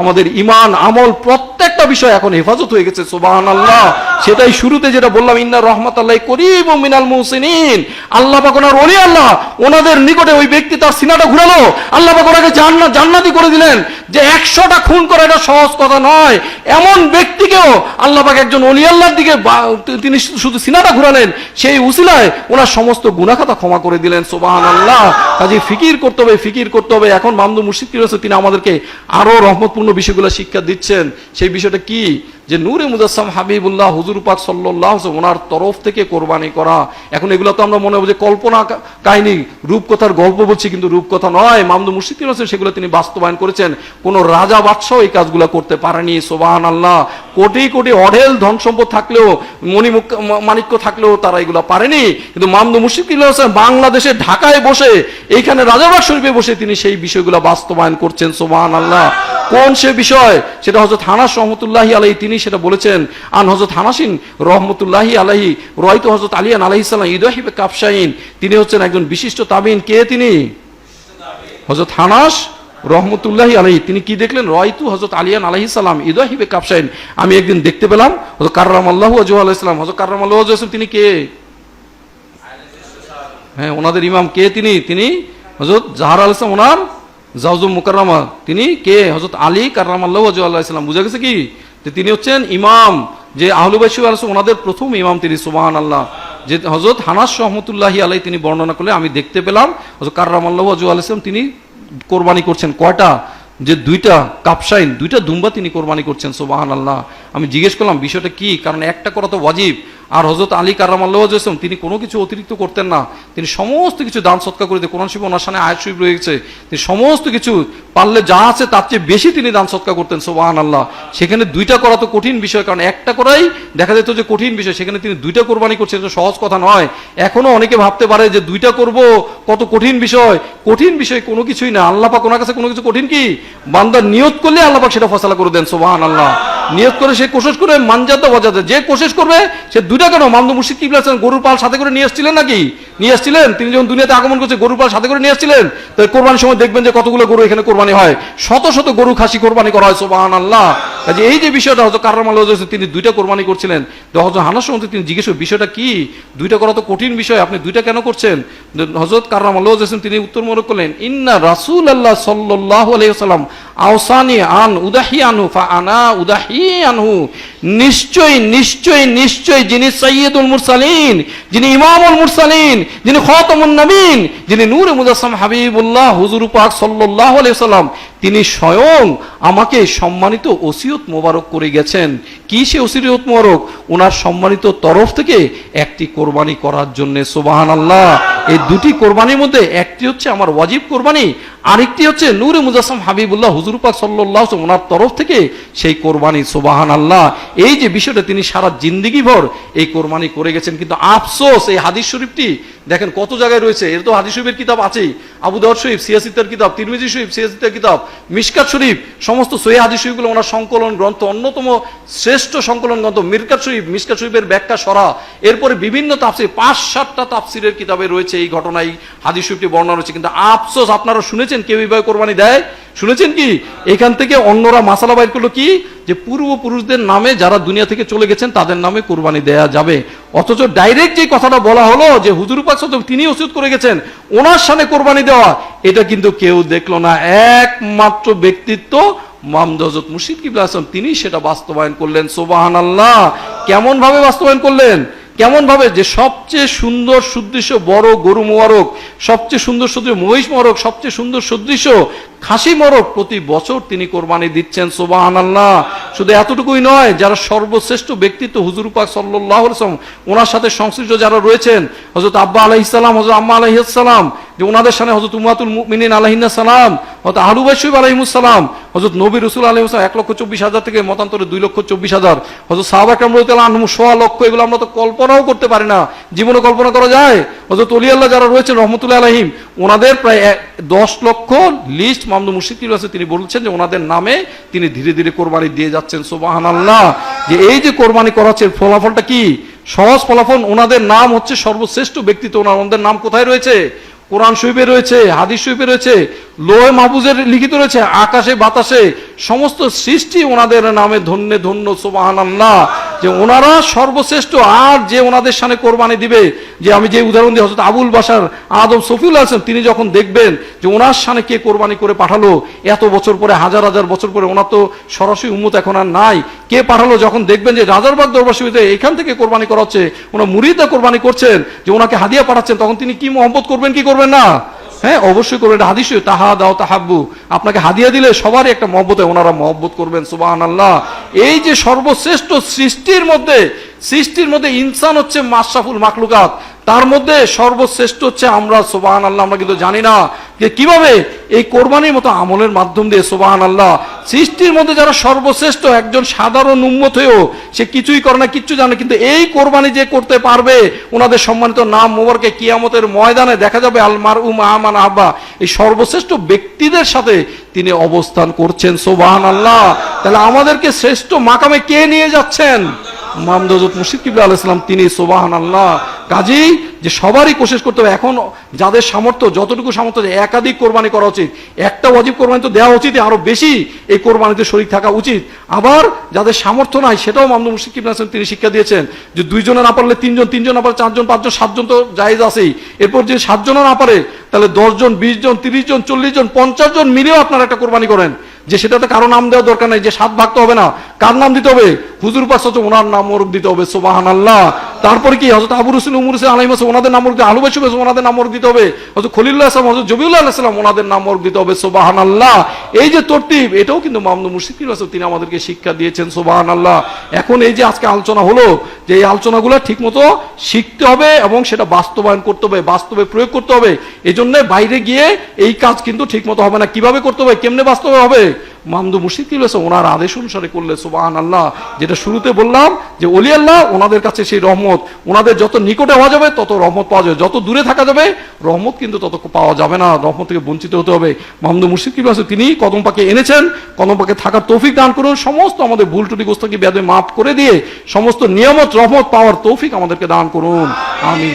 আমাদের ইমান আমল প্রত্যেকটা বিষয় এখন হেফাজত হয়ে গেছে সোবাহান আল্লাহ সেটাই শুরুতে যেটা বললাম, ইন্না রহমত আল্লাহ করিব ও মিনাল মুহসিনিন। আল্লাহ পাক ওনার ওলি আল্লাহ, ওনাদের নিকটে ওই ব্যক্তি তার সিনাটা ঘুরালো। আল্লাহ পাক ওনাকে জান্নাত জান্নাতি করে দিলেন যে একশোটা খুন করা এটা সহজ কথা নয়। এমন ব্যক্তিকেও আল্লাহ পাক একজন অলি আল্লাহর দিকে তিনি শুধু সিনাটা ঘুরালেন, সেই উসিলায় ওনার সমস্ত গুনাখাতা ক্ষমা করে দিলেন সোবাহান আল্লাহ কাজে ফিকির করতে হবে, ফিকির করতে হবে। এখন মামদু মুর্শিদ কি রয়েছে, তিনি আমাদেরকে আরও রহমতপূর্ণ বিষয়গুলো শিক্ষা দিচ্ছেন, সেই বিষয়টা কি? যে নূরে মুজাসসাম হাবিবুল্লাহ হুজুর পাক সাল্লাহ ওনার তরফ থেকে কোরবানি করা। এখন এগুলো তো আমরা মনে হবে যে কল্পনা কাহিনী, রূপকথার গল্প বলছি, কিন্তু রূপকথা নয়। মামদু মুর্শিদ কি রয়েছে সেগুলো তিনি বাস্তবায়ন করেছেন। কোন রাজা বাদশাহ এই কাজগুলো করতে পারেনি সোবাহান আল্লাহ কোটি কোটি অঢেল ধন সম্পদ থাকলেও মণিমুখ মাণিক্য থাকলেও তারা এগুলো পারেনি। কিন্তু মামদু মুর্শিদ কি রয়েছে বাংলাদেশে, ঢাকায় বসে, এইখানে রাজাবাগ শরীফে বসে তিনি সেই বিষয়গুলো বাস্তবায়ন করছেন সোবাহান আল্লাহ কোন সে বিষয়? সেটা হজরত হানাস রহমতুল্লাহি আলাহি তিনি সেটা বলেছেন, আন হজরত হানাসিন রহমতুল্লাহি আলাহি রয়তো হজরত আলিয়ান আলাহি সাল্লাম ইদাহিবে কাপসাইন তিনি হচ্ছেন একজন বিশিষ্ট তাবিন। কে তিনি? হজরত হানাস রহমতুল্লাহি আলাহি তিনি কি দেখলেন? রয়তু হজরত আলিয়ান আলাহি সালাম ইদাহিবে কাপসাইন আমি একদিন দেখতে পেলাম হজরত কার্রাম আল্লাহ আজু আলাইসালাম হজরত কার্রাম আল্লাহ আজু তিনি কে? হ্যাঁ ওনাদের ইমাম কে তিনি? তিনি হজরত জাহার আল ইসলাম ওনার জাউজুম মুকাররামা, তিনি কে? হজরত আলী কার্রাম আল্লাহ বুঝা গেছে কি? তিনি হচ্ছেন ইমাম, যে আহলুবাসী ওনাদের প্রথম ইমাম তিনি সুবাহান আল্লাহ যে হজরত হানাস রহমতুল্লাহি আলাই তিনি বর্ণনা করলে আমি দেখতে পেলাম হজরত কার্রাম আল্লাহ আজু আলাইসলাম তিনি কোরবানি করছেন। কয়টা? যে দুইটা কাপসাইন দুইটা দুম্বা তিনি কোরবানি করছেন সোবাহান আল্লাহ আমি জিজ্ঞেস করলাম, বিষয়টা কি? কারণ একটা করা তো ওয়াজিব। আর হজরত আলী কারাম আল্লাহ তিনি কোনো কিছু অতিরিক্ত করতেন না। তিনি সমস্ত কিছু দান সৎকার করে দিয়ে কোরআন শিব ওনার সামনে আয়াত রয়েছে। তিনি সমস্ত কিছু পারলে যা আছে তার চেয়ে বেশি তিনি দান সৎকার করতেন সোবাহান আল্লাহ সেখানে দুইটা করা তো কঠিন বিষয়, কারণ একটা করাই দেখা যেত যে কঠিন বিষয়। সেখানে তিনি দুইটা কোরবানি করছেন, এটা সহজ কথা নয়। এখনও অনেকে ভাবতে পারে যে দুইটা করব, কত কঠিন বিষয়। কঠিন বিষয় কোনো কিছুই না। আল্লাহ পাক ওনার কাছে কোনো কিছু কঠিন কি? বান্দার নিয়ত করলে আল্লাহ সেটা ফসলা করে দেন সোবাহান আল্লাহ নিয়ত করে সে কোশিশ করে মানজাতে বজাতে যে কোশিশ করবে, সে দুইটা কেন? মান্দ মুর্শিদ কিবলা গরুর পাল সাথে করে নিয়ে এসেছিলেন নাকি? নিয়ে এসেছিলেন তিনি যখন দুনিয়াতে আগমন করছে, গরুর পাল সাথে করে নিয়ে এসেছিলেন তো কোরবানির সময় দেখবেন যে কতগুলো গরু এখানে কোরবানি হয়। শত শত গরু খাসি কোরবানি করা হয় সোবাহান আল্লাহ কাজে এই যে বিষয়টা হয়তো কারাম আল্লাহ তিনি দুইটা কোরবানি করছিলেন। হজরত হানার সময় তিনি জিজ্ঞেস বিষয়টা কি? দুইটা করা তো কঠিন বিষয়, আপনি দুইটা কেন করছেন? হজরত কারাম আল্লাহ তিনি উত্তর মনে করলেন, ইন্না রাসুল আল্লাহ সাল্লাহ আলাইসাল্লাম আওসানি আন উদাহি আনহু, ফা আনা উদাহি আনহু। নিশ্চয় নিশ্চয় নিশ্চয় যিনি সৈয়দুল মুরসালিন, যিনি ইমামুল মুরসালিন যিনি খতমুন নবীন, যিনি নূর মুজাসম হাবিবুল্লাহ, হুজুর পাক সাল্লাহ সাল্লাম তিনি স্বয়ং আমাকে সম্মানিত ওসিয়ত মোবারক করে গেছেন। কি সে ওসিয়ত মোবারক? ওনার সম্মানিত তরফ থেকে একটি কোরবানি করার জন্য সোবাহান আল্লাহ এই দুটি কোরবানির মধ্যে একটি হচ্ছে আমার ওয়াজিব কোরবানি আরেকটি হচ্ছে নূরে মুজাসম হাবিবুল্লাহ হুজুর পাক সাল্লাহ ওনার তরফ থেকে সেই কোরবানি সুবাহান আল্লাহ এই যে বিষয়টা তিনি সারা জিন্দিগি ভর এই কোরবানি করে গেছেন, কিন্তু আফসোস এই হাদিস শরীফটি, দেখেন কত জায়গায় রয়েছে, এর তো হাদিস শরীফের কিতাব আছেই। আবু দাউদ শরীফ সিয়াসিতার কিতাব, তিরমিজি শরীফ সিয়াসিতার কিতাব, মিশকাত শরীফ, সমস্ত সহি হাদিস শরীফগুলো ওনার সংকলন গ্রন্থ, অন্যতম শ্রেষ্ঠ সংকলন গ্রন্থ মিরকাত শরীফ, মিশকাত শরীফের ব্যাখ্যা সরা। এরপরে বিভিন্ন তাফসির, পাঁচ সাতটা তাফসিরের কিতাবে রয়েছে এই ঘটনায় হাদিস শরীফটি বর্ণনা রয়েছে, কিন্তু আফসোস আপনারা শুনেছেন কেউ এইভাবে কোরবানি দেয়? শুনেছেন কি? এখান থেকে অন্যরা মাসালা বাইর করল কি? যে পূর্বপুরুষদের নামে যারা দুনিয়া থেকে চলে গেছেন, তাদের নামে কোরবানি দেয়া যাবে। অথচ ডাইরেক্ট যে কথাটা বলা হলো, যে হুজুর পাক তিনি ওসিয়ত করে গেছেন, ওনার সামনে কোরবানি দেওয়া, এটা কিন্তু কেউ দেখল না। একমাত্র ব্যক্তিত্ব মামদ হজরত মুর্শিদ কিবলা আসলাম তিনি সেটা বাস্তবায়ন করলেন। সোবাহান আল্লাহ কেমন ভাবে বাস্তবায়ন করলেন? কেমন ভাবে যে সবচেয়ে সুন্দর সুদৃশ্য বড় গরু মোয়ারক সবচেয়ে সুন্দর সুদৃশ্য মহিষ মোবারক, সবচেয়ে সুন্দর সুদৃশ্য খাসি মরক প্রতি বছর তিনি কোরবানি দিচ্ছেন সোবাহান আল্লাহ শুধু এতটুকুই নয়, যারা সর্বশ্রেষ্ঠ ব্যক্তিত্ব হুজুর পাক সাল্লাহ ওনার সাথে সংশ্লিষ্ট যারা রয়েছেন হজরত আব্বা আলাইসালাম হজরত আম্মা আলাইসালাম যে ওনাদের সামনে হজরত উমাতুল মিনিন আলহিনা সালাম হজরত আহলুবাইসুব আলহিমুসালাম হজরত নবী রসুল আলহিমসালাম এক লক্ষ চব্বিশ হাজার থেকে মতান্তরে দুই লক্ষ চব্বিশ হাজার হজরত সাহাবা কামরুতাল আনহু সোয়া লক্ষ, এগুলো আমরা তো কল্পনাও করতে পারি না, জীবনে কল্পনা করা যায়। হজরত অলি আল্লাহ যারা রয়েছেন রহমতুল্লাহ আলহিম ওনাদের প্রায় দশ লক্ষ লিস্ট মামদু মুর্শিদ আছে তিনি বলছেন যে ওনাদের নামে তিনি ধীরে ধীরে কোরবানি দিয়ে যাচ্ছেন সোবাহান আল্লাহ যে এই যে কোরবানি করাচ্ছে ফলাফলটা কি? সহজ ফলাফল, ওনাদের নাম হচ্ছে সর্বশ্রেষ্ঠ ব্যক্তিত্ব, ওনার ওনাদের নাম কোথায় রয়েছে? কোরআন শরীফে রয়েছে, হাদিস শরীফে রয়েছে, লোহে মাহবুজের লিখিত রয়েছে, আকাশে বাতাসে, সমস্ত সৃষ্টি ওনাদের নামে ধন্য ধন্য সোবাহান আল্লাহ যে ওনারা সর্বশ্রেষ্ঠ, আর যে ওনাদের সামনে কোরবানি দিবে, যে আমি যে উদাহরণ দিই হজরত আবুল বাসার আদম সফিউল আছেন তিনি যখন দেখবেন যে ওনার সামনে কে কোরবানি করে পাঠালো, এত বছর পরে, হাজার হাজার বছর পরে, ওনার তো সরাসরি উম্মত এখন আর নাই, কে পাঠালো, যখন দেখবেন যে রাজারবাগ দরবার শরীফে এখান থেকে কোরবানি করা হচ্ছে, ওনার মুরিদা কোরবানি করছেন, যে ওনাকে হাদিয়া পাঠাচ্ছেন, তখন তিনি কি মহব্বত করবেন, কি করবেন না? হ্যাঁ অবশ্যই করবেন। এটা হাদিস, তাহা দাও, তাহাব্বু। আপনাকে হাদিয়া দিলে সবারই একটা মহব্বত ওনারা মহব্বত করবেন সুবাহ আল্লাহ এই যে সর্বশ্রেষ্ঠ সৃষ্টির মধ্যে সৃষ্টির মধ্যে ইনসান হচ্ছে মাশরাফুল মাকলুকাত তার মধ্যে সর্বশ্রেষ্ঠ হচ্ছে আমরা সোবাহান আল্লাহ আমরা কিন্তু জানি না যে কীভাবে এই কোরবানির মতো আমলের মাধ্যম দিয়ে সোবাহান আল্লাহ সৃষ্টির মধ্যে যারা সর্বশ্রেষ্ঠ একজন সাধারণ উম্মত হয়েও সে কিছুই করে না, কিচ্ছু জানে কিন্তু এই কোরবানি যে করতে পারবে, ওনাদের সম্মানিত নাম মোবারকে কিয়ামতের ময়দানে দেখা যাবে আলমার উম আহমান আহবা। এই সর্বশ্রেষ্ঠ ব্যক্তিদের সাথে তিনি অবস্থান করছেন সোবাহান আল্লাহ তাহলে আমাদেরকে শ্রেষ্ঠ মাকামে কে নিয়ে যাচ্ছেন? আলাইসালাম তিনি আল্লাহ কাজেই যে সবারই কোশিশ করতে হবে, এখন যাদের সামর্থ্য, যতটুকু সামর্থ্য একাধিক কোরবানি করা উচিত। একটা কোরবানি তো দেওয়া উচিত, আরও বেশি এই কোরবানিতে শরীর থাকা উচিত। আবার যাদের সামর্থ্য নাই, সেটাও মামদু মুর্শিদ কিবলা আলাইসালাম তিনি শিক্ষা দিয়েছেন যে দুইজনে না পারলে তিনজন তিনজন না পারলে চারজন, পাঁচজন, সাতজন তো জায়েজ আছেই। এরপর যে সাতজনও না পারে তাহলে দশজন বিশ জন, তিরিশ জন, চল্লিশ জন, পঞ্চাশ জন মিলেও আপনারা একটা কোরবানি করেন। যে সেটাতে কারও নাম দেওয়ার দরকার নেই, যে সাত ভাগ তো হবে না। কার নাম দিতে হবে? হুজুর পাশ হচ্ছে ওনার নাম মোরক দিতে হবে সোবাহান আল্লাহ তারপরে কি হজরত আবুর হোসেন উমর হোসেন আলাই মাসে ওনাদের নাম দিতে আলু বাসু ওনাদের নাম দিতে হবে হজরত খলিল্লাহ আসলাম হজরত জবিউল্লাহ আলাইসালাম ওনাদের নাম দিতে হবে সোবাহান আল্লাহ এই যে তরতিব, এটাও কিন্তু মামদু মুর্শিদ রাসূল, তিনি আমাদেরকে শিক্ষা দিয়েছেন সোবাহান আল্লাহ এখন এই যে আজকে আলোচনা হলো, যে এই আলোচনাগুলো ঠিক মতো শিখতে হবে এবং সেটা বাস্তবায়ন করতে হবে, বাস্তবে প্রয়োগ করতে হবে এই জন্য বাইরে গিয়ে এই কাজ কিন্তু ঠিক মতো হবে না। কীভাবে করতে হবে? কেমনে বাস্তবে হবে? মামদু মুর্শিদ কি বলেছে? ওনার আদেশ অনুসারে করলে সুবাহান আল্লাহ যেটা শুরুতে বললাম যে অলি আল্লাহ, ওনাদের কাছে সেই রহমত। ওনাদের যত নিকটে হওয়া যাবে, তত রহমত পাওয়া যাবে। যত দূরে থাকা যাবে, রহমত কিন্তু তত পাওয়া যাবে না। রহমত থেকে বঞ্চিত হতে হবে। মামদু মুর্শিদ কি বলেছে? তিনি কদম পাকে এনেছেন। কদম পাকে থাকার তৌফিক দান করুন। সমস্ত আমাদের ভুল টুটি গোস্তকে ব্যাধে মাফ করে দিয়ে সমস্ত নিয়ামত, রহমত পাওয়ার তৌফিক আমাদেরকে দান করুন। আমি